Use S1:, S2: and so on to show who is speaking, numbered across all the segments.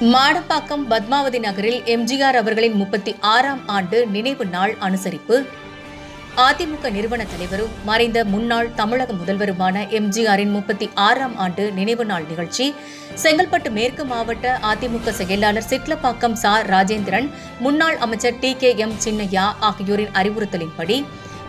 S1: மாடப்பாக்கம் பத்மாவதி நகரில் எம்ஜிஆர் அவர்களின் முப்பத்தி ஆறாம் ஆண்டு நினைவு நாள் அனுசரிப்பு. அதிமுக நிறுவன தலைவரும் மறைந்த முன்னாள் தமிழக முதல்வருமான எம்ஜிஆரின் முப்பத்தி ஆறாம் ஆண்டு நினைவு நாள் நிகழ்ச்சி. செங்கல்பட்டு மேற்கு மாவட்ட அதிமுக செயலாளர் சிட்லப்பாக்கம் சா. ராஜேந்திரன் முன்னாள் அமைச்சர் டி. கே. எம். சின்னையா ஆகியோரின் அறிவுறுத்தலின்படி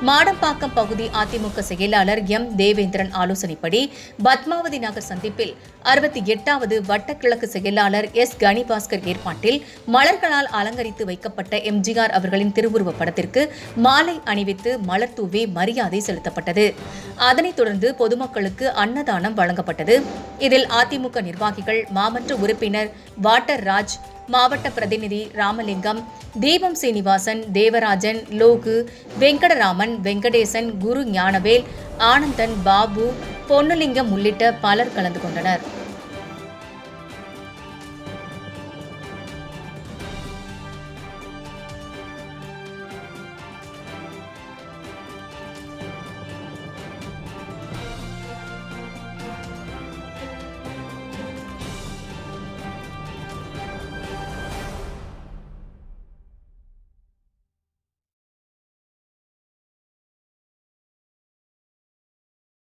S1: மாடம்பாக்கம் பகுதி அதிமுக செயலாளர் எம். தேவேந்திரன் ஆலோசனைப்படி பத்மாவதி நகர் சந்திப்பில் அறுபத்தி எட்டாவது வட்டக்கிழக்கு செயலாளர் எஸ். கணிபாஸ்கர் ஏற்பாட்டில் மலர்களால் அலங்கரித்து வைக்கப்பட்ட எம்ஜிஆர் அவர்களின் திருவுருவப் படத்திற்கு மாலை அணிவித்து மலர் தூவி மரியாதை செலுத்தப்பட்டது. அதனைத் தொடர்ந்து பொதுமக்களுக்கு அன்னதானம் வழங்கப்பட்டது. இதில் அதிமுக நிர்வாகிகள் மாமன்ற உறுப்பினர் வாட்டர் ராஜ் மாவட்ட பிரதிநிதி ராமலிங்கம் தீபம் சீனிவாசன் தேவராஜன் லோகு வெங்கடராமன் வெங்கடேசன் குரு ஞானவேல் ஆனந்தன் பாபு பொன்னுலிங்கம் உள்ளிட்ட பலர் கலந்து கொண்டனர்.